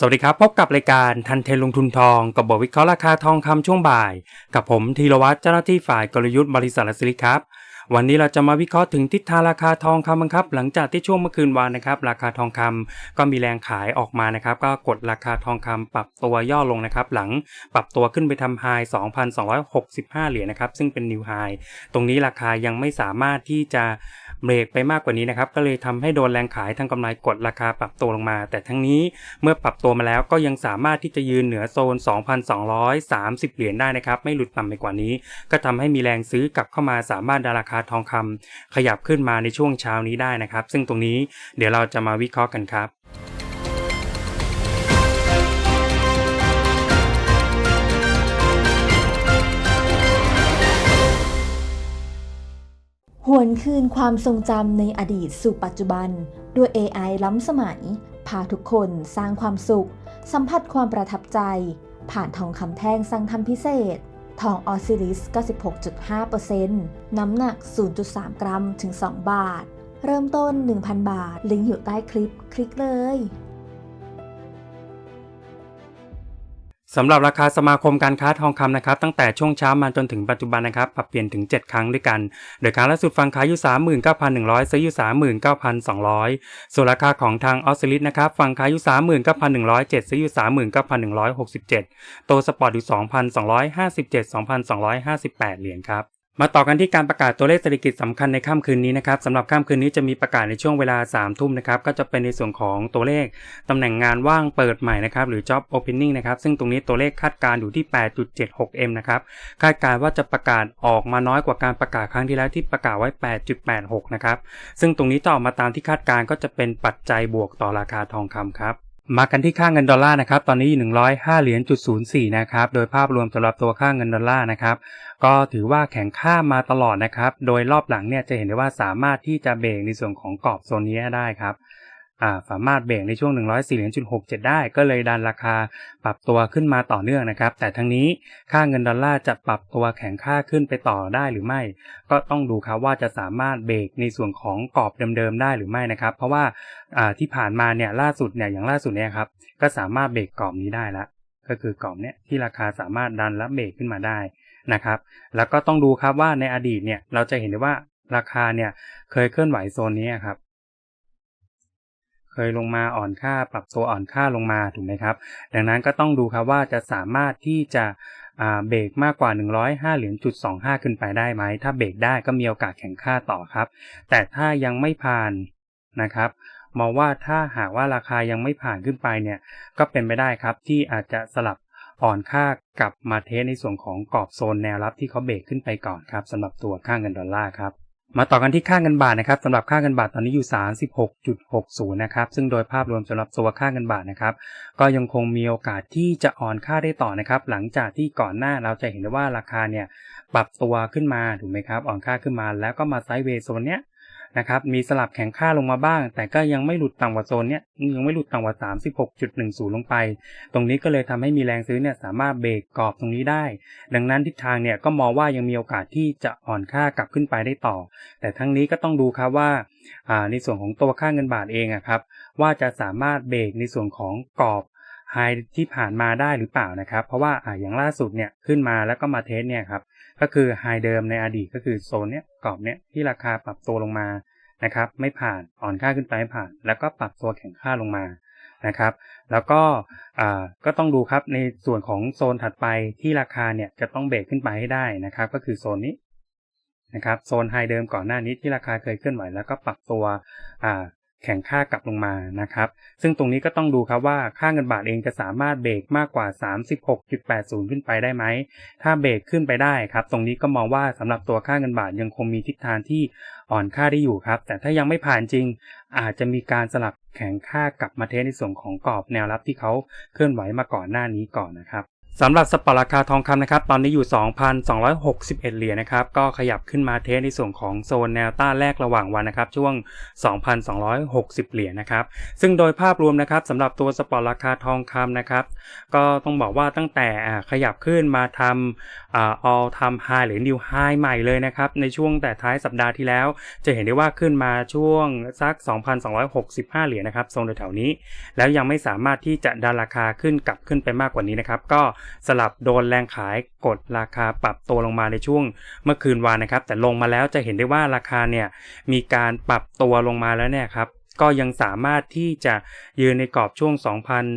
สวัสดีครับ พบกับรายการทันเทนลงทุนทองกับบทวิเคราะห์ราคาทองคำช่วงบ่าย กับผมธีรวัตรเจ้าหน้าที่ฝ่ายกลยุทธ์บริษัทลัสซิลิครับ วันนี้เราจะมาวิเคราะห์ถึงทิศทางราคาทองคำกันครับ หลังจากที่ช่วงเมื่อคืนวานนะครับ ราคาทองคำก็มีแรงขายออกมานะครับ ก็กดราคาทองคำปรับตัวย่อลงนะครับ หลังปรับตัวขึ้นไปทำไฮ2,265 เหรียญนะครับ ซึ่งเป็นนิวไฮตรงนี้ราคายังไม่สามารถที่จะเบรกไปมากกว่านี้นะครับ ก็เลยทำให้โดนแรงขายทางกำไรกดราคาปรับตัวลงมา แต่ทั้งนี้เมื่อปรับตัวมาแล้วก็ยังสามารถที่จะยืนเหนือโซน 2,230 เหรียญได้นะครับ ไม่หลุดต่ำไปกว่านี้ ก็ทำให้มีแรงซื้อกลับเข้ามาสามารถดันราคาทองคำขยับขึ้นมาในช่วงเช้านี้ได้นะครับ ซึ่งตรงนี้เดี๋ยวเราจะมาวิเคราะห์กันครับหวนคืนความทรงจำในอดีตสู่ปัจจุบัน ด้วย AI ล้ำสมัย พาทุกคนสร้างความสุข สัมผัสความประทับใจ ผ่านทองคำแท่งสั่งทำพิเศษ ทองออซิลิส 96.5%น้ำหนัก 0.3 กรัมถึง 2 บาท เริ่มต้น 1,000 บาท ลิงก์อยู่ใต้คลิป คลิกเลย สำหรับราคาสมาคมการค้าทองคำนะครับตั้งแต่ช่วงเช้ามาจนถึงปัจจุบันนะครับปรับเปลี่ยนถึง 7 ครั้งด้วยกัน โดยครั้งล่าสุดฟังขายอยู่ 39,100 ซื้ออยู่ 39,200 ส่วนราคาของทางออสซิลิสนะครับฟังขายอยู่ 39,107 ซื้ออยู่ 39,167 โตสปอร์ตอยู่ 2,257 2,258 เหรียญครับ มาต่อกันที่การประกาศตัวเลขเศรษฐกิจสำคัญในค่ำคืนนี้นะครับสำหรับค่ำคืนนี้จะมีประกาศในช่วงเวลา3ทุ่มนะครับก็จะเป็นในส่วนของตัวเลขตำแหน่งงานว่างเปิดใหม่นะครับหรือ job opening นะครับซึ่งตรงนี้ตัวเลขคาดการณ์อยู่ที่ 8.76m นะครับคาดการณ์ว่าจะประกาศออกมาน้อยกว่าการประกาศครั้งที่แล้วที่ประกาศไว้ 8.86 นะครับซึ่งตรงนี้ถ้าอมาตามที่คาดการณ์ก็จะเป็นปัจจัยบวกต่อราคาทองคำครับ มากันที่ค่าเงินดอลลาร์นะครับ ตอนนี้ 105 เหรียญจุด04นะครับ โดยภาพรวมสำหรับตัวค่าเงินดอลลาร์นะครับ ก็ถือว่าแข็งค่ามาตลอดนะครับ โดยรอบหลังเนี่ยจะเห็นได้ว่าสามารถที่จะเบรกในส่วนของกรอบโซนนี้ได้ครับ สามารถเบรกในช่วง 104เหรียญจุด67 ได้ก็เลยดันราคาปรับตัวขึ้นมาต่อเนื่องนะครับ แต่ทั้งนี้ค่าเงินดอลลาร์จะปรับตัวแข็งค่าขึ้นไปต่อได้หรือไม่ ก็ต้องดูครับว่าจะสามารถเบรกในส่วนของกรอบเดิมๆได้หรือไม่นะครับ เพราะว่าอ่าที่ผ่านมาเนี่ยล่าสุดเนี่ยอย่างล่าสุดเนี่ยครับก็สามารถเบรกกรอบนี้ได้ละก็คือกรอบเนี้ยที่ราคาสามารถดันและเบรกขึ้นมาได้นะครับ แล้วก็ต้องดูครับว่าในอดีตเนี่ยเราจะเห็นได้ว่าราคาเนี่ยเคยเคลื่อนไหวโซนนี้ครับ เคยลงมาอ่อนค่า ปรับตัวอ่อนค่าลงมาถูกไหมครับ ดังนั้นก็ต้องดูครับว่าจะสามารถที่จะเบรกมากกว่า 105เหรียญจุด25 ขึ้นไปได้ไหม ถ้าเบรกได้ก็มีโอกาสแข่งค่าต่อครับ แต่ถ้ายังไม่ผ่านนะครับมองว่าถ้าหากว่าราคายังไม่ผ่านขึ้นไปเนี่ยก็เป็นไปได้ครับที่อาจจะสลับอ่อนค่ากลับมาเทสในส่วนของกรอบโซนแนวรับที่เขาเบรกขึ้นไปก่อนครับสำหรับตัวค่าเงินดอลลาร์ครับ มาต่อกันที่ค่าเงินบาทนะครับสำหรับค่าเงินบาทตอนนี้อยู่ 36.60 นะครับซึ่งโดยภาพรวมสำหรับตัวค่าเงินบาทนะครับ ก็ยังคงมีโอกาสที่จะอ่อนค่าได้ต่อนะครับ หลังจากที่ก่อนหน้าเราจะเห็นได้ว่าราคาเนี่ยปรับตัวขึ้นมาถูกไหมครับ อ่อนค่าขึ้นมาแล้วก็มาไซด์เวย์โซนเนี้ย นะครับมีสลับแข็งค่าลงมาบ้าง แต่ก็ยังไม่หลุดต่ำกว่าโซนเนี้ยยังไม่หลุดต่ำกว่า 36.10 ลงไป ตรงนี้ก็เลยทำให้มีแรงซื้อเนี่ยสามารถเบรกกรอบตรงนี้ได้ ดังนั้นทิศทางเนี่ยก็มองว่ายังมีโอกาสที่จะอ่อนค่ากลับขึ้นไปได้ต่อ แต่ทั้งนี้ก็ต้องดูครับว่าอ่าในส่วนของตัวค่าเงินบาทเองอะครับว่าจะสามารถเบรกในส่วนของกรอบไฮที่ผ่านมาได้หรือเปล่านะครับ เพราะว่าอ่าอย่างล่าสุดเนี่ยขึ้นมาแล้วก็มาเทสเนี่ยครับ ก็คือไฮเดิมในอดีตก็คือโซนเนี้ยกรอบเนี้ยที่ราคาปรับตัวลงมานะครับไม่ผ่านอ่อนค่าขึ้นไปไม่ผ่าน แล้วก็ปรับตัวแข็งค่าลงมานะครับ แล้วก็ก็ต้องดูครับในส่วนของโซนถัดไปที่ราคาเนี่ยจะต้องเบรกขึ้นไปให้ได้นะครับ ก็คือโซนนี้นะครับโซนไฮเดิมก่อนหน้านี้ที่ราคาเคยเคลื่อนไหวแล้วก็ปรับตัวอ่า แข่งค่ากลับลงมานะครับ ซึ่งตรงนี้ก็ต้องดูครับว่าค่าเงินบาทเองจะสามารถเบรกมากกว่า 36.80 ขึ้นไปได้ไหม ถ้าเบรกขึ้นไปได้ครับ ตรงนี้ก็มองว่าสำหรับตัวค่าเงินบาทยังคงมีทิศทางที่อ่อนค่าได้อยู่ครับ แต่ถ้ายังไม่ผ่านจริง อาจจะมีการสลับแข็งค่ากลับมาเทสในส่วนของกรอบแนวรับที่เขาเคลื่อนไหวมาก่อนหน้านี้ก่อนนะครับ สำหรับสปอร์ตราคาทองคำนะครับ ตอนนี้อยู่ 2,261 เหรียญนะครับ ก็ขยับขึ้นมาเทสในส่วนของโซนแนวต้านแรกระหว่างวันนะครับ ช่วง 2,260 เหรียญนะครับ ซึ่งโดยภาพรวมนะครับสำหรับตัวสปอร์ตราคาทองคำนะครับ ก็ต้องบอกว่าตั้งแต่ขยับขึ้นมาทำอ่า all time high หรือ new high ใหม่เลยนะครับ ในช่วงแต่ท้ายสัปดาห์ที่แล้ว จะเห็นได้ว่าขึ้นมาช่วงสัก 2,265 เหรียญนะครับโซนแถวๆนี้ แล้วยังไม่สามารถที่จะดันราคาขึ้นกลับขึ้นไปมากกว่านี้นะครับ ก็สลับโดนแรงขายกดราคาปรับตัวลงมาในช่วงเมื่อคืนวานนะครับ แต่ลงมาแล้วจะเห็นได้ว่าราคาเนี่ยมีการปรับตัวลงมาแล้วเนี่ยครับ ก็ยังสามารถที่จะยืนในกรอบช่วง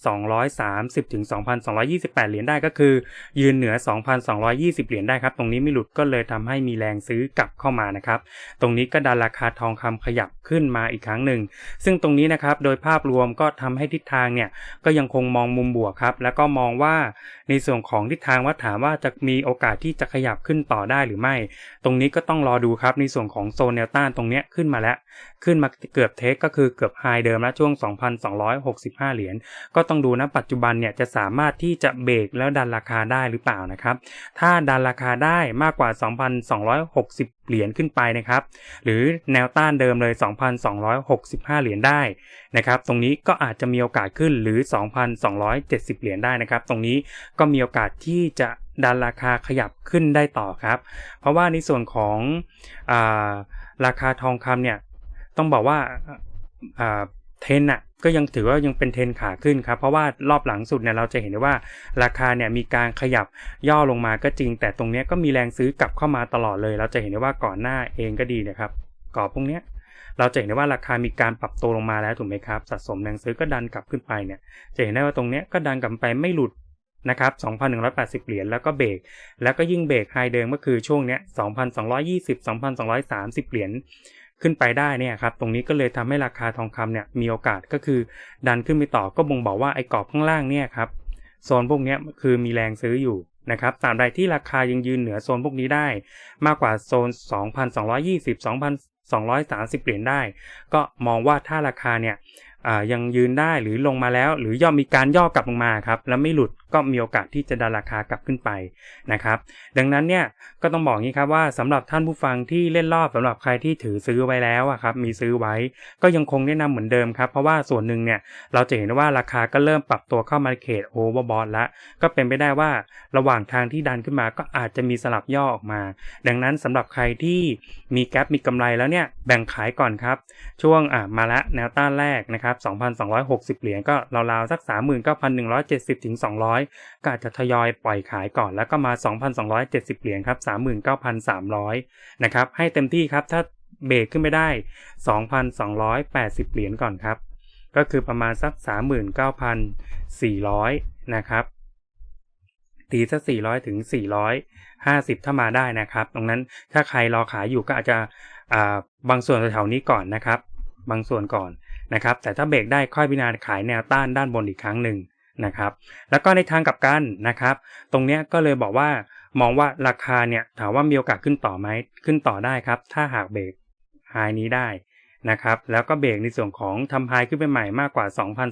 2,230 ถึง 2,228 เหรียญได้ก็คือ ยืนเหนือ 2,220 เหรียญได้ครับ ตรงนี้ไม่หลุดก็เลยทำให้มีแรงซื้อกลับเข้ามานะครับ ตรงนี้ก็ดันราคาทองคำขยับขึ้นมาอีกครั้งหนึ่ง ซึ่งตรงนี้นะครับโดยภาพรวมก็ทำให้ทิศทางเนี่ยก็ยังคงมองมุมบวกครับ แล้วก็มองว่าในส่วนของทิศทางว่าถามว่าจะมีโอกาสที่จะขยับขึ้นต่อได้หรือไม่ ตรงนี้ก็ต้องรอดูครับในส่วนของโซนแนวต้านตรงเนี้ยขึ้นมาแล้ว ขึ้นมาเกือบเทคก็คือือเกือบไฮเดิมแล้วช่วง 2,265 เหรียญ ก็ต้องดูนะปัจจุบันเนี่ยจะสามารถที่จะเบรกแล้วดันราคาได้หรือเปล่านะครับ ถ้าดันราคาได้มากกว่า 2,260 เหรียญขึ้นไปนะครับ หรือแนวต้านเดิมเลย 2,265 เหรียญได้นะครับ ตรงนี้ก็อาจจะมีโอกาสขึ้นหรือ 2,270 เหรียญได้นะครับ ตรงนี้ก็มีโอกาสที่จะดันราคาขยับขึ้นได้ต่อครับ เพราะว่าในส่วนของอาราคาทองคำเนี่ยต้องบอกว่า เทนอะก็ยังถือว่ายังเป็นเทนขาขึ้นครับ เพราะว่ารอบหลังสุดเนี่ยเราจะเห็นได้ว่าราคาเนี่ยมีการขยับย่อลงมาก็จริง แต่ตรงนี้ก็มีแรงซื้อกลับเข้ามาตลอดเลย เราจะเห็นได้ว่าก่อนหน้าเองก็ดีนะครับกรอบพวกเนี้ยเราจะเห็นได้ว่าราคามีการปรับตัวลงมาแล้วถูกไหมครับสะสมแรงซื้อก็ดันกลับขึ้นไปเนี่ยจะเห็นได้ว่าตรงนี้ก็ดันกลับไปไม่หลุดนะครับ2,180 เหรียญแล้วก็เบรก แล้วก็ยิ่งเบรกไฮเดิมก็คือช่วงเนี้ย2,220 2,230 เหรียญ ขึ้นไปได้เนี่ยครับตรงนี้ก็เลยทำให้ราคาทองคำเนี่ยมีโอกาสก็คือ ดันขึ้นไปต่อก็บ่งบอกว่าไอ้กรอบข้างล่างเนี่ยครับโซนพวกนี้คือมีแรงซื้ออยู่นะครับตาบใดที่ราคายังยืนเหนือโซนพวกนี้ได้ มากกว่าโซน 2,220 2,230 เหรียญได้ ก็มองว่าถ้าราคาเนี่ยยังยืนได้หรือลงมาแล้ว หรือย่อมีการย่อกลับลงมาครับแล้วไม่หลุด ก็มีโอกาสที่จะดันราคากลับขึ้นไปนะครับ ดังนั้นเนี่ยก็ต้องบอกงี้ครับว่าสำหรับท่านผู้ฟังที่เล่นรอบสำหรับใครที่ถือซื้อไว้แล้วครับมีซื้อไว้ก็ยังคงแนะนำเหมือนเดิมครับ เพราะว่าส่วนหนึ่งเนี่ยเราจะเห็นว่าราคาก็เริ่มปรับตัวเข้ามาในเขตโอเวอร์บอทแล้วก็เป็นไปได้ว่าระหว่างทางที่ดันขึ้นมาก็อาจจะมีสลับย่อออกมา ดังนั้นสำหรับใครที่มีแกลบมีกำไรแล้วเนี่ยแบ่งขายก่อนครับ ช่วงอะมาละแนวต้านแรกนะครับ2,260 เหรียญก็ราวๆสัก 39,170ถึง200ก็อาจจะทยอยปล่อยขายก่อนแล้วก็มา 2,270 เหรียญครับ 39,300 นะครับ ให้เต็มที่ครับ ถ้าเบรกขึ้นไปได้ 2,280 เหรียญก่อนครับ ก็คือประมาณสัก 39,400 นะครับ ตีสัก 400 ถึง 450 ถ้ามาได้นะครับ ตรงนั้นถ้าใครรอขายอยู่ก็อาจจะบางส่วนแถวนี้ก่อนนะครับ บางส่วนก่อนนะครับ แต่ถ้าเบรกได้ค่อยพิจารณาขายแนวต้านด้านบนอีกครั้งหนึ่ง นะครับ แล้วก็ในทางกลับกันนะครับ ตรงเนี้ยก็เลยบอกว่ามองว่าราคาเนี่ยถามว่ามีโอกาสขึ้นต่อไหมขึ้นต่อได้ครับ ถ้าหากเบรกไฮนี้ได้นะครับ แล้วก็เบรกในส่วนของทำไฮขึ้นไปใหม่มากกว่า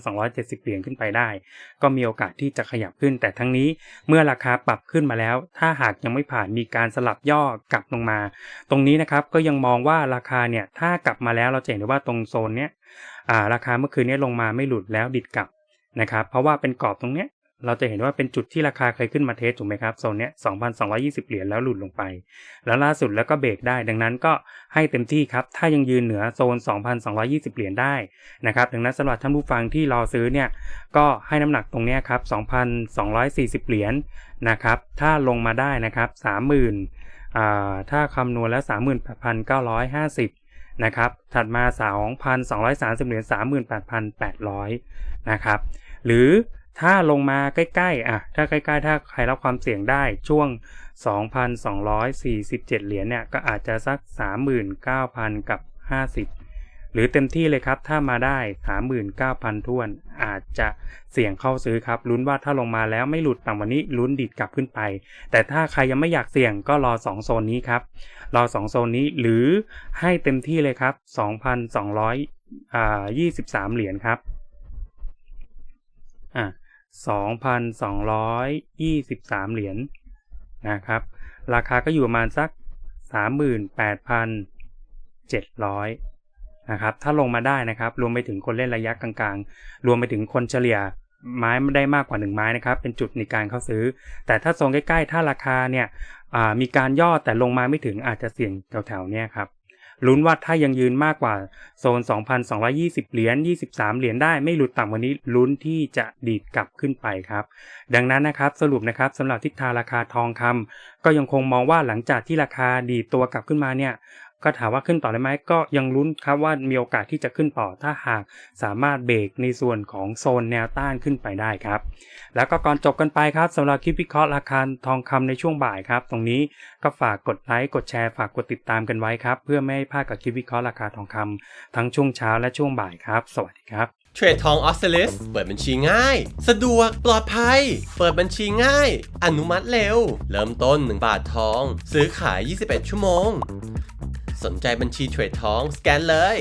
2,270 เหรียญขึ้นไปได้ ก็มีโอกาสที่จะขยับขึ้น แต่ทั้งนี้เมื่อราคาปรับขึ้นมาแล้ว ถ้าหากยังไม่ผ่านมีการสลับย่อกลับลงมา ตรงนี้นะครับก็ยังมองว่าราคาเนี่ยถ้ากลับมาแล้วเราจะเห็นได้ว่าตรงโซนเนี้ยราคาเมื่อคืนนี้ลงมาไม่หลุดแล้วดิดกลับ นะครับ เพราะว่าเป็นกรอบตรงเนี้ยเราจะเห็นว่าเป็นจุดที่ราคาเคยขึ้นมาเทสถูกไหมครับโซนเนี้ย2,220 เหรียญแล้วหลุดลงไป แล้วล่าสุดแล้วก็เบรกได้ ดังนั้นก็ให้เต็มที่ครับ ถ้ายังยืนเหนือโซน 2,220 เหรียญได้นะครับ ดังนั้นสำหรับท่านผู้ฟังที่รอซื้อเนี่ยก็ให้น้ำหนักตรงเนี้ยครับ 2,240 เหรียญนะครับ ถ้าลงมาได้นะครับ30,000อ่าถ้าคำนวณแล้ว 38,950นะครับ ถัดมา 2,230 เหรียญ 38,800 นะครับ หรือถ้าลงมาใกล้ๆอะถ้าใกล้ๆ ถ้าใครรับความเสี่ยงได้ช่วง 2,247 เหรียญเนี่ย ก็อาจจะสัก 39,000 กับ 50 หรือเต็มที่เลยครับ ถ้ามาได้ 39,000ท้วน อาจจะเสี่ยงเข้าซื้อครับ ลุ้นว่าถ้าลงมาแล้วไม่หลุดต่ำว่านี้ลุ้นดิดกลับขึ้นไป แต่ถ้าใครยังไม่อยากเสี่ยงก็รอ 2 โซนนี้ครับ รอ 2 โซนนี้หรือให้เต็มที่เลยครับ 2,223 เหรียญครับ อ่า2,223 เหรียญนะครับ ราคาก็อยู่ประมาณสัก 38,700 นะครับ ถ้าลงมาได้นะครับ รวมไปถึงคนเล่นระยะกลางๆ รวมไปถึงคนเฉลี่ยไม้ไม่ได้มากกว่า 1 ไม้นะครับ เป็นจุดในการเข้าซื้อ แต่ถ้าโซนใกล้ๆ ถ้าราคาเนี่ยมีการย่อแต่ลงมาไม่ถึงอาจจะเสี่ยงแถวๆเนี้ยครับ ลุ้นว่าถ้ายังยืนมากกว่าโซน 2,220 เหรียญ 23 เหรียญได้ไม่หลุดต่ำกว่านี้ลุ้นที่จะดีดกลับขึ้นไปครับ ดังนั้นนะครับสรุปนะครับสำหรับทิศทางราคาทองคำก็ยังคงมองว่าหลังจากที่ราคาดีดตัวกลับขึ้นมาเนี่ย ก็ถามว่าขึ้นต่อได้ไหมก็ยังลุ้นครับว่ามีโอกาสที่จะขึ้นต่อถ้าหากสามารถเบรกในส่วนของโซนแนวต้านขึ้นไปได้ครับ แล้วก็ก่อนจบกันไปครับสำหรับคลิปวิเคราะห์ราคาทองคำในช่วงบ่ายครับ ตรงนี้ก็ฝากกดไลค์กดแชร์ฝากกดติดตามกันไว้ครับ เพื่อไม่ให้พลาดกับคลิปวิเคราะห์ราคาทองคำทั้งช่วงเช้าและช่วงบ่ายครับ สวัสดีครับเทรดทองออสเ l ลิสเปิดบัญชีง่าย สะดวกปลอดภัย เปิดบัญชีง่าย อนุมัติเร็ว เริ่มต้น 1 บาททอง ซื้อขาย 21 ชั่วโมง สนใจบัญชีเทรดทอง สแกนเลย